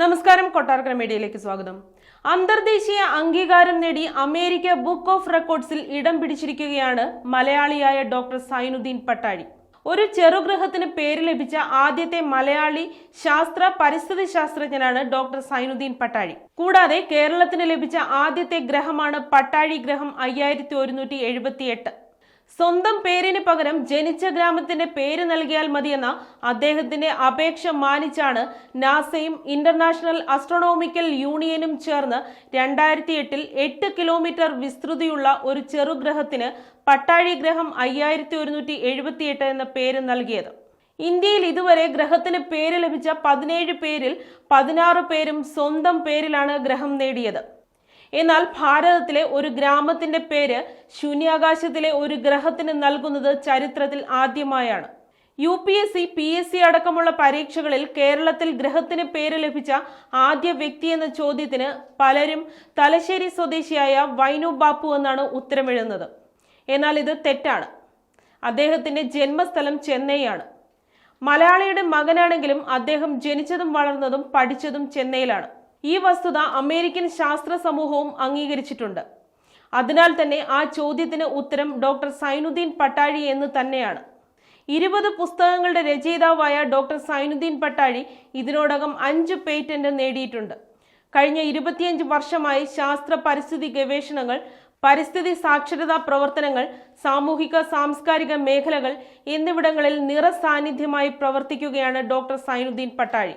നമസ്കാരം കൊട്ടാരക്കര മീഡിയയിലേക്ക് സ്വാഗതം. അന്തർദേശീയ അംഗീകാരം നേടി അമേരിക്ക ബുക്ക് ഓഫ് റെക്കോർഡ്സിൽ ഇടം പിടിച്ചിരിക്കുകയാണ് മലയാളിയായ ഡോക്ടർ സൈനുദ്ദീൻ പട്ടാഴി. ഒരു ചെറുഗ്രഹത്തിന് പേര് ലഭിച്ച ആദ്യത്തെ മലയാളി ശാസ്ത്ര പരിസ്ഥിതി ശാസ്ത്രജ്ഞനാണ് ഡോക്ടർ സൈനുദ്ദീൻ പട്ടാഴി. കൂടാതെ കേരളത്തിന് ലഭിച്ച ആദ്യത്തെ ഗ്രഹമാണ് പട്ടാഴി ഗ്രഹം അയ്യായിരത്തി ഒരുന്നൂറ്റി എഴുപത്തി എട്ട് സ്വന്തം പേരിന് പകരം ജനിച്ച ഗ്രാമത്തിന്റെ പേര് നൽകിയാൽ മതിയെന്ന അദ്ദേഹത്തിന്റെ അപേക്ഷ മാനിച്ചാണ് നാസയും ഇന്റർനാഷണൽ അസ്ട്രോണോമിക്കൽ യൂണിയനും ചേർന്ന് രണ്ടായിരത്തി എട്ടിൽ എട്ട് കിലോമീറ്റർ വിസ്തൃതിയുള്ള ഒരു ചെറുഗ്രഹത്തിന് പട്ടാഴി ഗ്രഹം അയ്യായിരത്തി ഒരുന്നൂറ്റി എഴുപത്തിയെട്ട് എന്ന പേര് നൽകിയത്. ഇന്ത്യയിൽ ഇതുവരെ ഗ്രഹത്തിന് പേര് ലഭിച്ച പതിനേഴ് പേരിൽ പതിനാറ് പേരും സ്വന്തം പേരിലാണ് ഗ്രഹം നേടിയത്. എന്നാൽ ഭാരതത്തിലെ ഒരു ഗ്രാമത്തിന്റെ പേര് ശൂന്യാകാശത്തിലെ ഒരു ഗ്രഹത്തിന് നൽകുന്നത് ചരിത്രത്തിൽ ആദ്യമായാണ്. U P S C P S C അടക്കമുള്ള പരീക്ഷകളിൽ കേരളത്തിൽ ഗ്രഹത്തിന് പേര് ലഭിച്ച ആദ്യ വ്യക്തി എന്ന ചോദ്യത്തിന് പലരും തലശ്ശേരി സ്വദേശിയായ വൈനു ബാപ്പു എന്നാണ് ഉത്തരമെഴുതുന്നത്. എന്നാൽ ഇത് തെറ്റാണ്. അദ്ദേഹത്തിന്റെ ജന്മസ്ഥലം ചെന്നൈയാണ്. മലയാളിയുടെ മകനാണെങ്കിലും അദ്ദേഹം ജനിച്ചതും വളർന്നതും പഠിച്ചതും ചെന്നൈയിലാണ്. ഈ വസ്തുത അമേരിക്കൻ ശാസ്ത്ര സമൂഹവും അംഗീകരിച്ചിട്ടുണ്ട്. അതിനാൽ തന്നെ ആ ചോദ്യത്തിന് ഉത്തരം ഡോക്ടർ സൈനുദ്ദീൻ പട്ടാഴി എന്ന് തന്നെയാണ്. ഇരുപത് പുസ്തകങ്ങളുടെ രചയിതാവായ ഡോക്ടർ സൈനുദ്ദീൻ പട്ടാഴി ഇതിനോടകം അഞ്ച് പേറ്റന്റ് നേടിയിട്ടുണ്ട്. കഴിഞ്ഞ ഇരുപത്തിയഞ്ച് വർഷമായി ശാസ്ത്ര പരിസ്ഥിതി ഗവേഷണങ്ങൾ പരിസ്ഥിതി സാക്ഷരതാ പ്രവർത്തനങ്ങൾ സാമൂഹിക സാംസ്കാരിക മേഖലകൾ എന്നിവിടങ്ങളിൽ നിറസാന്നിധ്യമായി പ്രവർത്തിക്കുകയാണ് ഡോക്ടർ സൈനുദ്ദീൻ പട്ടാഴി.